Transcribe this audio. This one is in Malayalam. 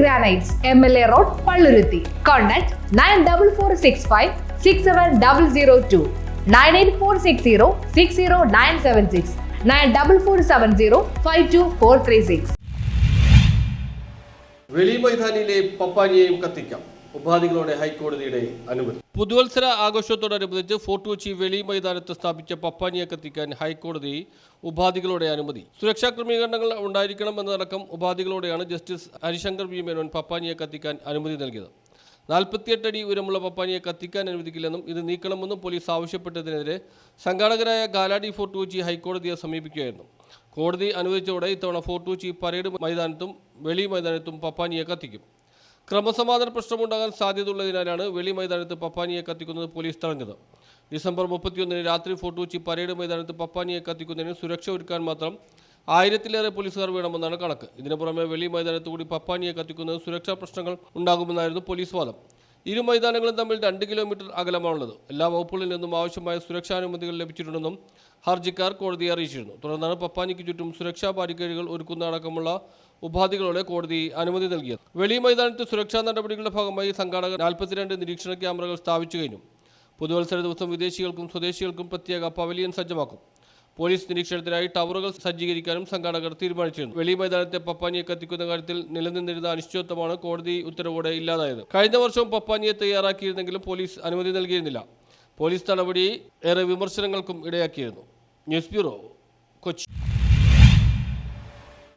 Granites M L A road Palluruthy contact nine double four six five six seven double zero two nine eight four six zero six zero nine seven six nine double four seven zero five two four three six Veli മൈതാനിയിലെ പപ്പാനിയെയും കത്തിക്കാം. ഉപാധികളോടെ ഹൈക്കോടതിയുടെ അനുമതി. പുതുവത്സര ആഘോഷത്തോടനുബന്ധിച്ച് ഫോർട്ട് കൊച്ചി വെളി മൈതാനത്ത് സ്ഥാപിച്ച പപ്പാനിയെ കത്തിക്കാൻ ഹൈക്കോടതി ഉപാധികളോടെ അനുമതി. സുരക്ഷാ ക്രമീകരണങ്ങൾ ഉണ്ടായിരിക്കണം എന്നതടക്കം ഉപാധികളോടെയാണ് ജസ്റ്റിസ് ഹരിശങ്കർ വി മേനോൻ പപ്പാനിയെ കത്തിക്കാൻ അനുമതി നൽകിയത്. നാൽപ്പത്തിയെട്ട് അടി ഉയരമുള്ള പപ്പാനിയെ കത്തിക്കാൻ അനുവദിക്കില്ലെന്നും ഇത് നീക്കണമെന്നും പോലീസ് ആവശ്യപ്പെട്ടതിനെതിരെ സംഘാടകരായ ഗാലാഡി ഫോർട്ട് കൊച്ചി ഹൈക്കോടതിയെ സമീപിക്കുകയായിരുന്നു. കോടതി അനുവദിച്ചതോടെ ഇത്തവണ ഫോർട്ട് കൊച്ചി പരേഡ് മൈതാനത്തും വെളി മൈതാനത്തും പപ്പാനിയെ കത്തിക്കും. ക്രമസമാധാന പ്രശ്നമുണ്ടാകാൻ സാധ്യതയുള്ളതിനാലാണ് വെളി മൈതാനത്ത് പപ്പാനിയെ കത്തിക്കുന്നത് പോലീസ് തടഞ്ഞത്. ഡിസംബർ മുപ്പത്തിയൊന്നിന് രാത്രി ഫോർട്ട് കൊച്ചി പരേഡ് മൈതാനത്ത് പപ്പാനിയെ കത്തിക്കുന്നതിന് സുരക്ഷ ഒരുക്കാൻ മാത്രം ആയിരത്തിലേറെ പോലീസുകാർ വേണമെന്നാണ് കണക്ക്. ഇതിനു പുറമെ വെളി മൈതാനത്ത് കൂടി പപ്പാനിയെ കത്തിക്കുന്നത് സുരക്ഷാ പ്രശ്നങ്ങൾ ഉണ്ടാകുമെന്നായിരുന്നു പോലീസ് വാദം. ഇരു മൈതാനങ്ങളും തമ്മിൽ രണ്ട് കിലോമീറ്റർ അകലമാണുള്ളത്. എല്ലാ വകുപ്പുകളിൽ നിന്നും ആവശ്യമായ സുരക്ഷാനുമതികൾ ലഭിച്ചിട്ടുണ്ടെന്നും ഹർജിക്കാർ കോടതിയെ അറിയിച്ചിരുന്നു. തുടർന്നാണ് പപ്പാനിക്ക് ചുറ്റും സുരക്ഷാ ബാരിക്കേഡുകൾ ഒരുക്കുന്ന അടക്കമുള്ള ഉപാധികളോടെ കോടതി അനുമതി നൽകിയത്. വെളി മൈതാനത്ത് സുരക്ഷാ നടപടികളുടെ ഭാഗമായി സംഘാടകർ നാൽപ്പത്തിരണ്ട് നിരീക്ഷണ ക്യാമറകൾ സ്ഥാപിച്ചു കഴിഞ്ഞു. പുതുവത്സര ദിവസം വിദേശികൾക്കും സ്വദേശികൾക്കും പ്രത്യേക പവലിയൻ സജ്ജമാക്കും. പോലീസ് നിരീക്ഷണത്തിനായി ടവറുകൾ സജ്ജീകരിക്കാനും സംഘാടകർ തീരുമാനിച്ചിരുന്നു. വെളി മൈതാനത്തെ പപ്പാനിയെ കത്തിക്കുന്ന കാര്യത്തിൽ നിലനിന്നിരുന്ന അനിശ്ചിതത്വമാണ് കോടതി ഉത്തരവോടെ ഇല്ലാതായത്. കഴിഞ്ഞ വർഷവും പപ്പാനിയെ തയ്യാറാക്കിയിരുന്നെങ്കിലും പോലീസ് അനുമതി നൽകിയിരുന്നില്ല. പോലീസ് നടപടി ഏറെ വിമർശനങ്ങൾക്കും ഇടയാക്കിയിരുന്നു. News bureau Kochi.